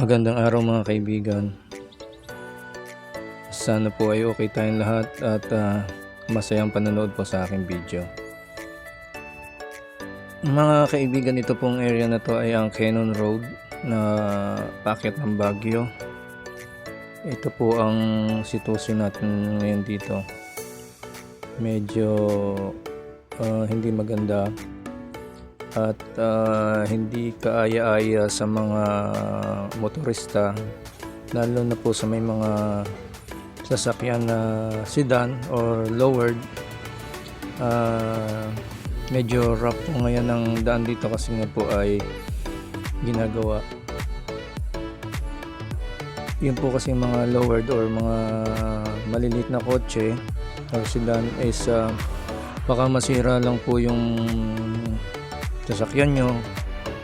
Magandang araw mga kaibigan. Sana po ay okay tayong lahat at ah, masayang panonood po sa aking video. Mga kaibigan, ito pong area na to ay ang Cannon Road na packet ng Baguio. Ito po ang sitwasyon natin ngayon dito. Medyo ah, hindi maganda at ah, hindi kaaya-aya sa mga motorista lalo na po sa may mga sasakyan na sedan or lowered. Ah, medyo rough po ngayon ang daan dito kasi nga po ay ginagawa. Yun po kasi mga lowered or mga maliliit na kotse or sedan is ah, baka masira lang po yung sasakyan nyo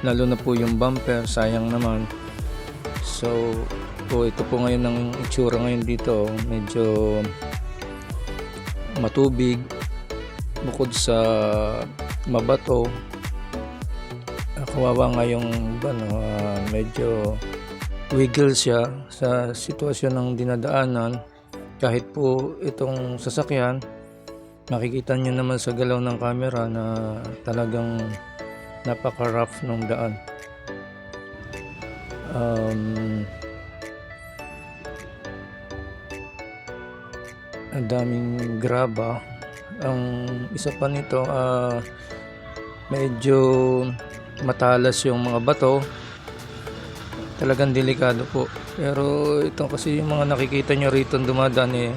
lalo na po yung bumper sayang naman. So po ito po ngayon ang itsura ngayon dito. Medyo matubig bukod sa mabato. Kawawa nga yung ano, ah, medyo wiggle siya sa sitwasyon ng dinadaanan. Kahit po itong sasakyan makikita nyo naman sa galaw ng camera na talagang napaka-rough ng daan. Um, ang daming graba. Ang isa pa nito, ah, medyo matalas yung mga bato. Talagang delikado po. Pero ito kasi yung mga nakikita nyo rito dumadaan eh,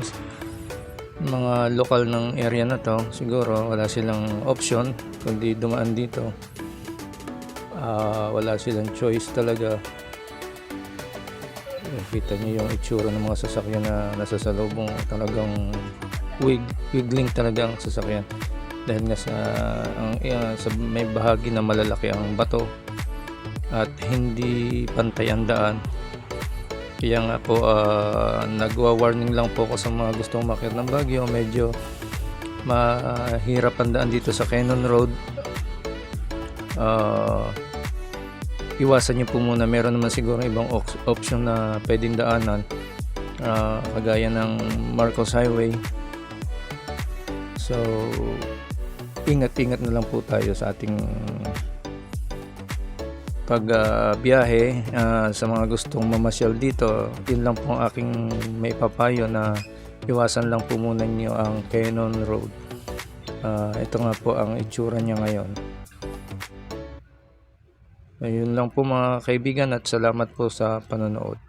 mga lokal ng area na to siguro wala silang option kundi dumaan dito Ah, wala silang choice talaga. Kita niyo yung itsura ng mga sasakyan na nasa salubong talagang wig, wiggling talaga ang sasakyan. Dahil nga sa, ang, ah, sa may bahagi na malalaki ang bato at hindi pantay ang daan. Kaya nga po ah, nagwa-warning lang po ako sa mga gustong makit ng Baguio. Medyo mahirap ang daan dito sa Cannon Road. Ah, iwasan niyo po muna. Meron naman siguro ibang op- option na pwedeng daanan Ah, kagaya ng Marcos Highway. So ingat-ingat na lang po tayo sa ating pag ah, biyahe ah, sa mga gustong mamasyal dito. Yun lang po ang aking may papayo na iwasan lang po muna niyo ang Cannon Road. Ah, ito nga po ang itsura niya ngayon ayun lang po mga kaibigan at salamat po sa panonood